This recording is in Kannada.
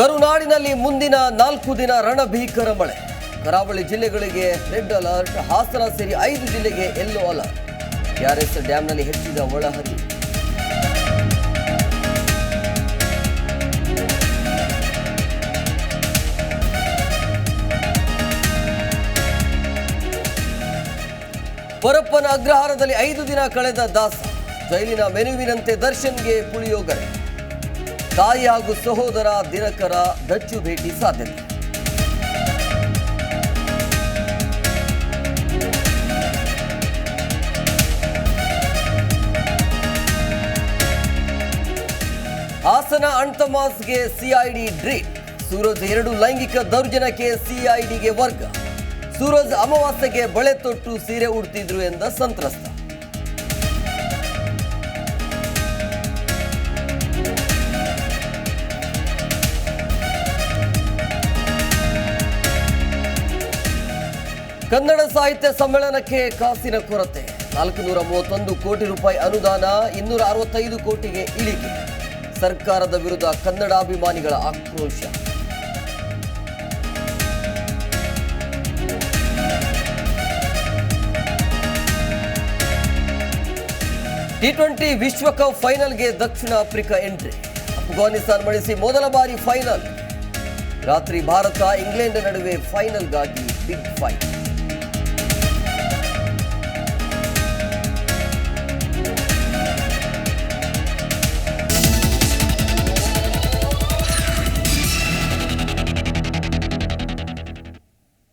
ಕರುನಾಡಿನಲ್ಲಿ ಮುಂದಿನ ನಾಲ್ಕು ದಿನ ರಣಭೀಕರ ಮಳೆ. ಕರಾವಳಿ ಜಿಲ್ಲೆಗಳಿಗೆ ರೆಡ್ ಅಲರ್ಟ್, ಹಾಸನ ಸೇರಿ ಐದು ಜಿಲ್ಲೆಗೆ ಯೆಲ್ಲೋ ಅಲರ್ಟ್ ಕೆಆರ್ಎಸ್ ಡ್ಯಾಂನಲ್ಲಿ ಹೆಚ್ಚಿದ ಒಳಹರಿವು. ಪರಪ್ಪನ ಅಗ್ರಹಾರದಲ್ಲಿ ಐದು ದಿನ ಕಳೆದ ದಾಸ. ಜೈಲಿನ ಮೆನುವಿನಂತೆ ದರ್ಶನ್ಗೆ ಪುಳಿಯೋಗರೆ. ತಾಯಿ ಹಾಗೂ ಸಹೋದರ ದಿನಕರ ದಚ್ಚು ಭೇಟಿ ಸಾಧ್ಯತೆ. ಹಾಸನ ಅಣ್ತಮಾಸ್ಗೆ ಸಿಐಡಿ ಡ್ರೀಟ್ ಸೂರಜ್ ಎರಡು ಲೈಂಗಿಕ ದೌರ್ಜನ್ಯಕ್ಕೆ ಸಿಐಡಿಗೆ ವರ್ಗ. ಸೂರಜ್ ಅಮಾವಾಸ್ಯೆಗೆ ಬಳೆ ತೊಟ್ಟು ಸೀರೆ ಉಡ್ತಿದ್ರು ಎಂದ ಸಂತ್ರಸ್ತ. ಕನ್ನಡ ಸಾಹಿತ್ಯ ಸಮ್ಮೇಳನಕ್ಕೆ ಕಾಸಿನ ಕೊರತೆ. ನಾಲ್ಕು ನೂರ ಮೂವತ್ತೊಂದು ಕೋಟಿ ರೂಪಾಯಿ ಅನುದಾನ, ಇನ್ನೂರ ಅರವತ್ತೈದು ಕೋಟಿಗೆ ಇಳಿಕೆ ಸರ್ಕಾರದ ವಿರುದ್ಧ ಕನ್ನಡಾಭಿಮಾನಿಗಳ ಆಕ್ರೋಶ. ಟಿ ಟ್ವೆಂಟಿ ವಿಶ್ವಕಪ್ ಫೈನಲ್ಗೆ ದಕ್ಷಿಣ ಆಫ್ರಿಕಾ ಎಂಟ್ರಿ. ಅಫ್ಘಾನಿಸ್ತಾನ್ ಮಣಿಸಿ ಮೊದಲ ಬಾರಿ ಫೈನಲ್. ರಾತ್ರಿ ಭಾರತ ಇಂಗ್ಲೆಂಡ್ ನಡುವೆ ಫೈನಲ್ಗಾಗಿ ಬಿಗ್ ಫೈಟ್.